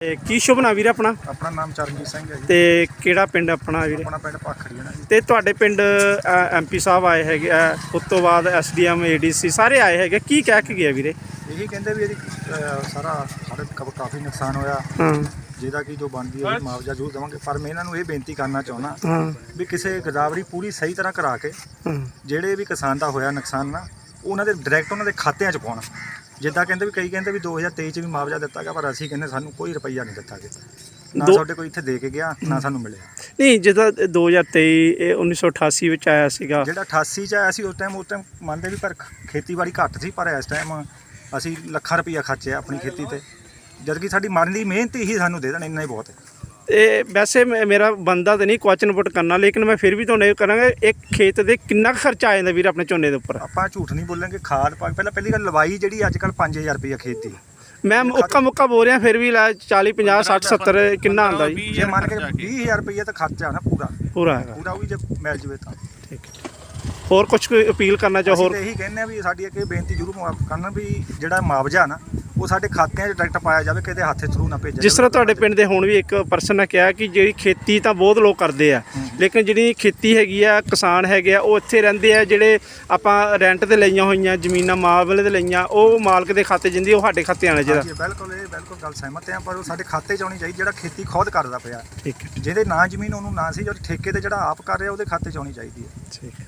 ਤੇ ਕੀ ਸ਼ੁਭ ਨਾ ਵੀਰ ਆਪਣਾ? ਆਪਣਾ ਨਾਮ ਚਰਨਜੀਤ ਸਿੰਘ ਹੈ ਜੀ। ਤੇ ਕਿਹੜਾ ਪਿੰਡ ਆਪਣਾ ਵੀਰੇ? ਆਪਣਾ ਪਿੰਡ ਪਾਖੜੀਆਂ ਜੀ। ਤੇ ਤੁਹਾਡੇ ਪਿੰਡ ਐਮਪੀ ਸਾਹਿਬ ਆਏ ਹੈਗੇ ਆ ਉਸ ਤੋਂ ਬਾਅਦ ਐਸਡੀਐਮ ਏਡੀਸੀ ਸਾਰੇ ਆਏ ਹੈਗੇ ਕੀ ਕਹਿ ਕੇ ਗਏ ਵੀਰੇ? ਇਹੀ ਕਹਿੰਦੇ ਵੀ ਇਹਦੀ ਅਹ, ਸਾਰਾ ਸਾਡੇ ਕ- ਕਾਫੀ ਨੁਕਸਾਨ ਹੋਇਆ। ਹਾਂ। ਜਿਹਦਾ ਕਿ ਜੋ ਬਣਦੀ ਹੈ ਉਹਦੀ ਮੁਆਵਜ਼ਾ ਜ਼ਰੂਰ ਦੇਵਾਂਗੇ। ਪਰ ਮੈਂ ਇਹਨਾਂ ਨੂੰ ਇਹ ਬੇਨਤੀ ਕਰਨਾ ਚਾਹੁੰਦਾ ਹਾਂ। ਵੀ ਕਿਸੇ ਗਦਾਵਰੀ ਪੂਰੀ ਸਹੀ ਤਰ੍ਹਾਂ ਕਰਾ ਕੇ ਹਾਂ। ਜਿਹੜੇ ਵੀ ਕਿਸਾਨ ਦਾ ਹੋਇਆ ਨੁਕਸਾਨ ਨਾ ਉਹਨਾਂ ਦੇ ਡਾਇਰੈਕਟ ਉਹਨਾਂ ਦੇ ਖਾਤਿਆਂ 'ਚ ਪਾਉਣ। ਜਿੱਦਾਂ ਕਹਿੰਦੇ ਵੀ ਕਈ ਕਹਿੰਦੇ ਵੀ 2023 'ਚ ਵੀ ਮੁਆਵਜ਼ਾ ਦਿੱਤਾ ਗਿਆ ਪਰ ਅਸੀਂ ਕਹਿੰਦੇ ਸਾਨੂੰ ਕੋਈ ਰੁਪਈਆ ਨਹੀਂ ਦਿੱਤਾ ਗਿਆ। ਨਾ ਦੋ- ਸਾਡੇ ਕੋਈ ਇੱਥੇ ਦੇ ਕੇ ਗਿਆ ਨਾ ਸਾਨੂੰ ਮਿਲਿਆ। ਨਹੀਂ ਜਿਹਦਾ 2023 ਇਹ 1988 ਵਿੱਚ ਆਇਆ ਸੀਗਾ। ਜਿਹੜਾ 88 ਚ ਆਇਆ ਸੀ ਉਸ ਟਾਈਮ ਉਸ ਟਾਈਮ ਮੰਨਦੇ ਵੀ ਪਰ ਖ- ਖੇਤੀਬਾੜੀ ਘੱਟ ਸੀ ਪਰ ਇਸ ਟਾਈਮ ਅਸੀਂ ਲੱਖਾਂ ਰੁਪਈਆ ਖਰਚਿਆ ਆਪਣੀ ਖੇਤੀ ਤੇ। ਜਦ ਕਿ ਸਾਡੀ ਮਨ ਦੀ ਮਿਹਨਤ ਹੀ ਸਾਨੂੰ ਦੇ ਦੇਣ ਇੰਨਾ ਹੀ ਬਹੁਤ ਹੈ। ਇਹ ਵੈਸੇ ਮੇਰਾ ਬੰਦਾ ਤੇ ਨਹੀਂ ਕੁਐਸਚਨ ਪੁੱਟ ਕਰਨਾ ਲੇਕਿਨ ਮੈਂ ਫਿਰ ਵੀ ਤੁਹਾਨੂੰ ਇਹ ਕਰਾਂਗਾ ਇੱਕ ਖੇਤ ਦੇ ਕਿੰਨਾ ਕੁ ਖਰਚਾ ਆ ਜਾਂਦਾ ਵੀਰ ਆਪਣੇ ਝੋਨੇ ਦੇ ਉੱਪਰ? ਆਪਾਂ ਝੂਠ ਨਹੀਂ ਬੋਲਾਂਗੇ ਖਾਦ ਪਾ ਪਹਿਲਾਂ ਪਹਿਲੀ ਗੱਲ ਲਵਾਈ ਜਿਹੜੀ ਅੱਜ ਕੱਲ 5000 ਰੁਪਈਆ ਖੇਤ ਦੀ। ਮੈਂ ਮੁੱਕਾ ਮੁੱਕਾ ਬੋਲ ਰਿਹਾ ਫਿਰ ਵੀ ਲੈ 40 50 60 70 ਕਿੰਨਾ ਆਉਂਦਾ ਜੀ? ਜੇ ਮੰਨ ਕੇ 20000 ਰੁਪਈਆ ਤਾਂ ਖਰਚਾ ਨਾ ਪੂਰਾ। ਪੂਰਾ ਹੈਗਾ। ਪੂਰਾ ਉਹ ਵੀ ਜੇ ਮਿਲ ਜਵੇ ਤਾਂ। ਠੀਕ ਹੈ। ਹੋਰ ਕੁਝ ਕੋਈ ਅਪੀਲ ਕਰਨਾ ਚਾਹੋ ਅਸੀਂ ਹੋਰ ਤਾਂ ਇਹੀ ਕਹਿੰਦੇ ਆ ਵੀ ਸਾਡੀ ਇੱਕ ਇਹ ਬੇਨਤੀ ਜ਼ਰੂਰ ਮੁਆ- ਕਰਨ ਵੀ ਜਿਹੜਾ ਮੁਆਵਜ਼ਾ ਨਾ ਉਹ ਸਾਡੇ ਖਾਤਿਆਂ 'ਚ ਡਾਇਰੈਕਟ ਪਾਇਆ ਜਾਵੇ ਕਿਤੇ ਹੱਥ ਥਰੂ ਨਾ ਭੇਜਿਆ ਜਿਸ। ਤਰ੍ਹਾਂ ਤੁਹਾਡੇ ਪਿੰਡ ਦੇ ਹੁਣ ਵੀ ਇੱਕ ਪਰਸਨ ਨੇ ਕਿਹਾ ਕਿ ਜਿਹੜੀ ਖੇਤੀ ਤਾਂ ਬਹੁਤ ਲੋਕ ਕਰਦੇ ਆ ਲੇਕਿਨ ਜਿਹੜੀ ਖੇਤੀ ਹੈਗੀ ਆ ਕਿਸਾਨ ਹੈਗੇ ਆ ਉਹ ਇੱਥੇ ਰਹਿੰਦੇ ਆ ਜਿਹੜੇ ਆਪਾਂ ਰੈਂਟ ਤੇ ਲਈਆਂ ਹੋਈਆਂ ਜ਼ਮੀਨਾਂ ਮਾਲਵੇ ਤੇ ਲਈਆਂ ਉਹ ਮਾਲਕ ਦੇ ਖਾਤੇ ਜਾਂਦੀ ਉਹ ਸਾਡੇ ਖਾਤੇ ਆਣਾ ਚਾਹੀਦਾ ਹਾਂਜੀ ਬਿਲਕੁਲ ਇਹ ਬਿਲਕੁਲ ਗੱਲ ਸਹਿਮਤ ਹਾਂ ਪਰ ਉਹ ਸਾਡੇ ਖਾਤੇ 'ਚ ਆਉਣੀ ਚਾਹੀਦੀ ਜਿਹੜਾ ਖੇਤੀ ਖੁਦ ਕਰਦਾ ਪਿਆ। ਠੀਕ ਹੈ। ਜਿਹਦੇ ਨਾਂ ਜ਼ਮੀਨ ਉਹਨੂੰ ਨਾ ਸੀ ਜੋ ਠੇਕੇ ਤੇ ਜਿਹੜਾ ਆਪ ਕਰ ਰਿਹਾ ਉਹਦੇ ਖਾਤੇ 'ਚ ਆਉਣੀ ਚਾਹੀਦੀ ਹੈ। ਠੀਕ ਹੈ।